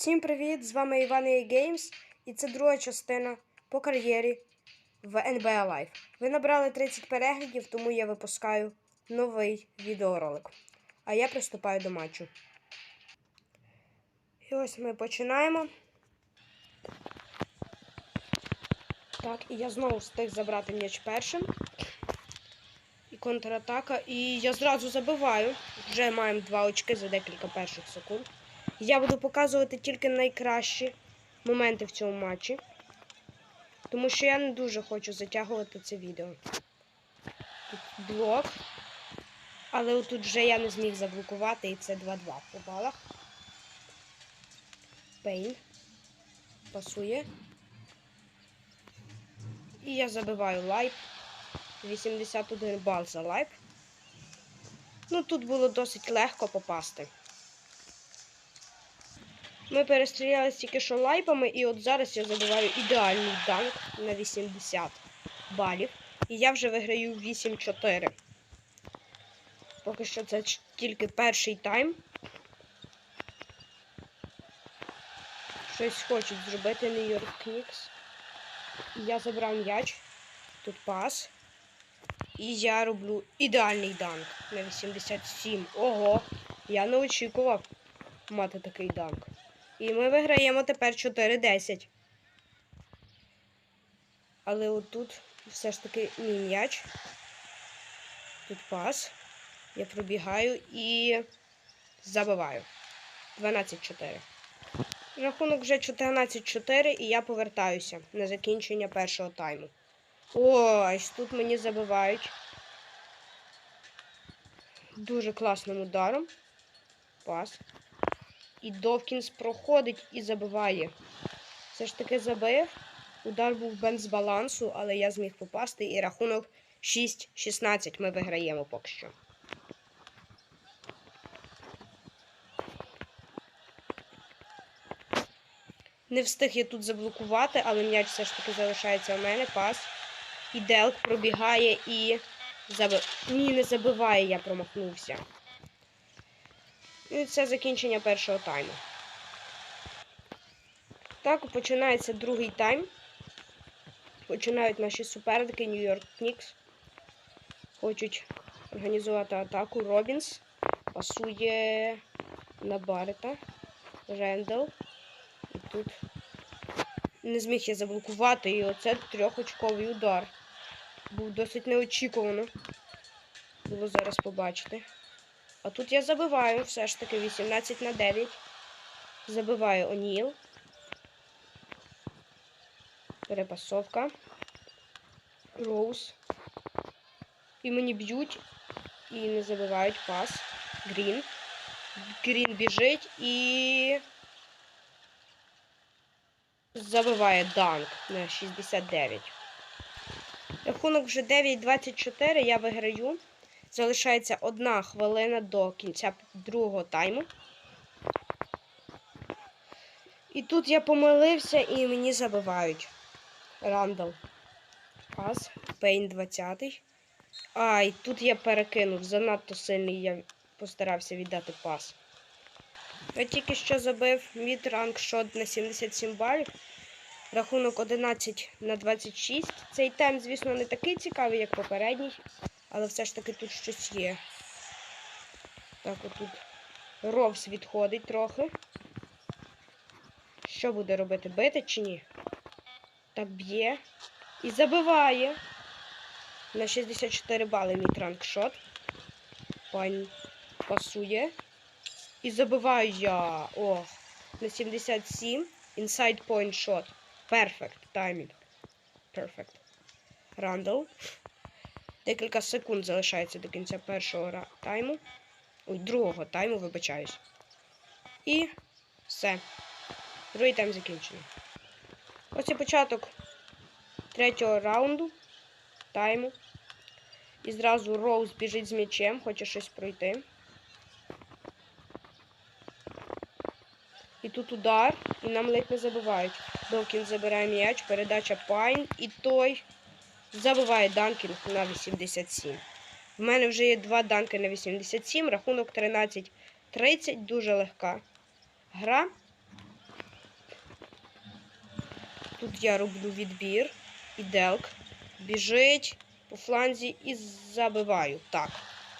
Всім привіт! З вами Іван і і це друга частина по кар'єрі в NBA Live. Ви набрали 30 переглядів, тому я випускаю новий відеоролик. А я приступаю до матчу. І ось ми починаємо. Так, і я знову встиг забрати м'яч першим. І контратака. І я зразу забиваю. Вже маємо два очки за декілька перших секунд. Я буду показувати тільки найкращі моменти в цьому матчі. Тому що я не дуже хочу затягувати це відео. Тут блок. Але отут вже я не зміг заблокувати і це 2-2 по балах. Пейн. Пасує. І я забиваю лайп. 81 бал за лайп. Ну тут було досить легко попасти. Ми перестрілялися тільки що лайпами, і от зараз я забиваю ідеальний данк на 80 балів. І я вже виграю 8-4. Поки що це тільки перший тайм. Щось хочуть зробити Нью-Йорк Кнікс. Я забрав м'яч. Тут пас. І я роблю ідеальний данк на 87. Ого! Я не очікував мати такий данк. І ми виграємо тепер 4-10. Але отут все ж таки мій м'яч. Тут пас. Я пробігаю і забиваю. 12-4. Рахунок вже 14-4, і я повертаюся на закінчення першого тайму. Ось тут мені забивають. Дуже класним ударом. Пас. І Довкінс проходить і забиває. Все ж таки забив. Удар був без балансу, але я зміг попасти. І рахунок 6-16 ми виграємо поки що. Не встиг я тут заблокувати, але м'яч все ж таки залишається у мене. Пас. І Делк пробігає і забив. Ні, не забиває, я промахнувся. І це закінчення першого тайму. Так, починається другий тайм. Починають наші суперники Нью-Йорк Кнікс. Хочуть організувати атаку. Робінс пасує на Барета. Рендел. І тут не зміг я заблокувати. І оце трьохочковий удар. Був досить неочікувано. Було зараз побачити. А тут я забиваю все ж таки 18 на 9. Забиваю Оніл. Перепасовка. Роуз. І мені б'ють. І не забивають пас. Грін. Грін біжить і. Забиває данк на 69. Рахунок вже 9-24. Я виграю. Залишається одна хвилина до кінця другого тайму. І тут я помилився і мені забивають. Рандал. Пас. Пейн 20. Ай, тут я перекинув. Занадто сильний я постарався віддати пас. Я тільки що забив мід ранг шот на 77 балів. Рахунок 11 на 26. Цей тайм, звісно, не такий цікавий, як попередній. Але все ж таки тут щось є. Так, отут Ровс відходить трохи. Що буде робити? Бити чи ні? Так б'є. І забиває. На 64 бали мій транкшот. Пань пасує. І забиваю я. О, на 77. Inside point shot. Perfect. Timing. Perfect. Рандall. Декілька секунд залишається до кінця першого тайму. Ой, другого тайму, вибачаюсь. І все. Другий тайм закінчений. Ось і початок третього раунду. Тайму. І зразу Роуз біжить з м'ячем, хоче щось пройти. І тут удар, і нам ледь не забивають. Довкін забирає м'яч, передача Пайн, і той забиває Данкінг на 87. В мене вже є два данки на 87, рахунок 13-30, дуже легка гра. Тут я роблю відбір. І Делк біжить по фланзі і забиваю. Так.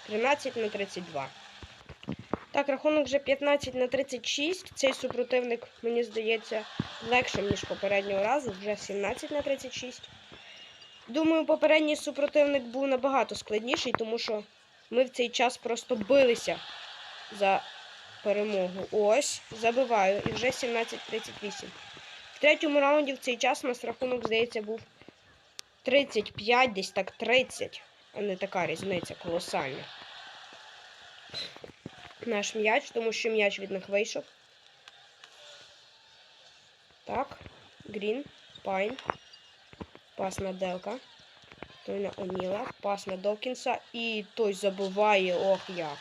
13 на 32. Так, рахунок вже 15 на 36. Цей супротивник, мені здається, легшим, ніж попереднього разу. Вже 17 на 36. Думаю, попередній супротивник був набагато складніший, тому що ми в цей час просто билися за перемогу. Ось, забиваю. І вже 17-38. В третьому раунді в цей час у нас рахунок, здається, був 35, десь так 30. А не така різниця колосальна. Наш м'яч, тому що м'яч від них вийшов. Так. Грін, Пайн. Пас на Делка. Той на Оніла. Пас на Докінса. І той забиває. Ох як.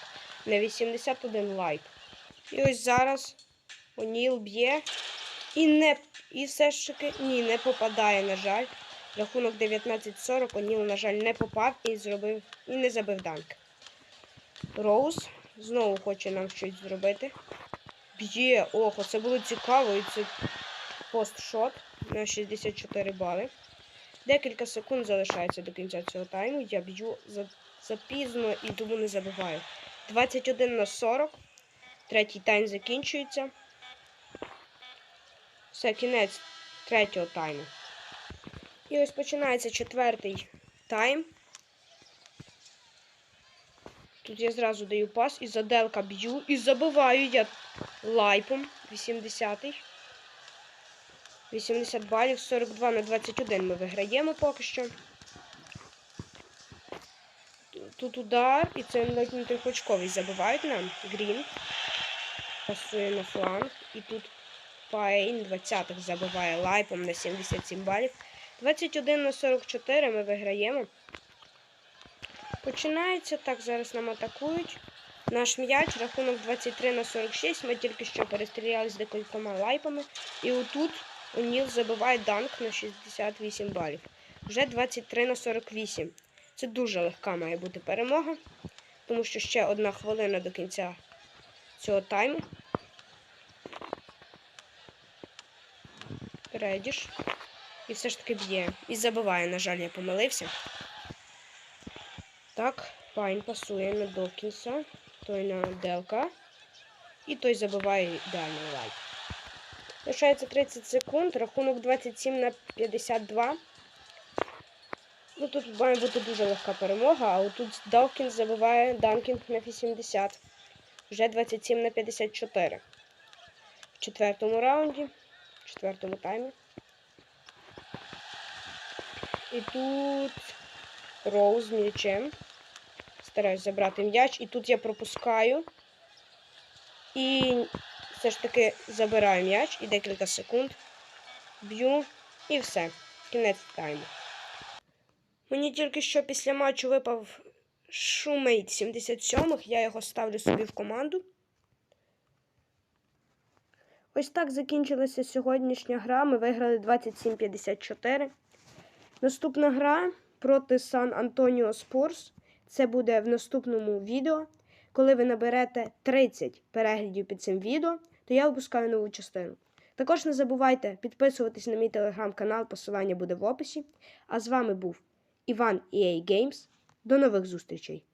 На 81 лайк. І ось зараз Оніл б'є. І не. І все ж таки ні, не попадає, на жаль. Рахунок 19-40. Оніл, на жаль, не попав і зробив. І не забив данк. Роуз знову хоче нам щось зробити. Б'є. Ох, оце було цікаво. І це постшот на 64 бали. Декілька секунд залишається до кінця цього тайму. Я б'ю запізно і тому не забиваю. 21 на 40. Третій тайм закінчується. Все, кінець третього тайму. І ось починається четвертий тайм. Тут я зразу даю пас і заделка б'ю і забиваю я лайпом 80-й. 80 балів, 42 на 21 ми виграємо поки що. Тут удар, і це навіть не трьохочковий забивають нам. Грін. Пасує на фланг. І тут Пайн 20-х забиває лайпом на 77 балів. 21 на 44 ми виграємо. Починається так, зараз нам атакують. Наш м'яч, рахунок 23 на 46. Ми тільки що перестрілялися декількома лайпами. І отут Оніл забиває данк на 68 балів. Вже 23 на 48. Це дуже легка має бути перемога, тому що ще одна хвилина до кінця цього тайму. Редіш. І все ж таки б'є. І забиває, на жаль, я помилився. Так, Пайн пасує на Докінса, той на Делка. І той забиває ідеальний лайк. Лишається 30 секунд, рахунок 27 на 52. Ну тут має бути дуже легка перемога, а отут Докінс забиває Данкінг на 80. Вже 27 на 54. В четвертому раунді, в четвертому таймі. І тут Роуз м'ячем. Стараюсь забрати м'яч. І тут я пропускаю. І все ж таки забираю м'яч і декілька секунд. Б'ю і все. Кінець тайму. Мені тільки що після матчу випав шумейт 77-х. Я його ставлю собі в команду. Ось так закінчилася сьогоднішня гра. Ми виграли 27-54. Наступна гра проти Сан Антоніо Спорс. Це буде в наступному відео. Коли ви наберете 30 переглядів під цим відео, то я випускаю нову частину. Також не забувайте підписуватись на мій телеграм-канал, посилання буде в описі. А з вами був Іван EA Games. До нових зустрічей!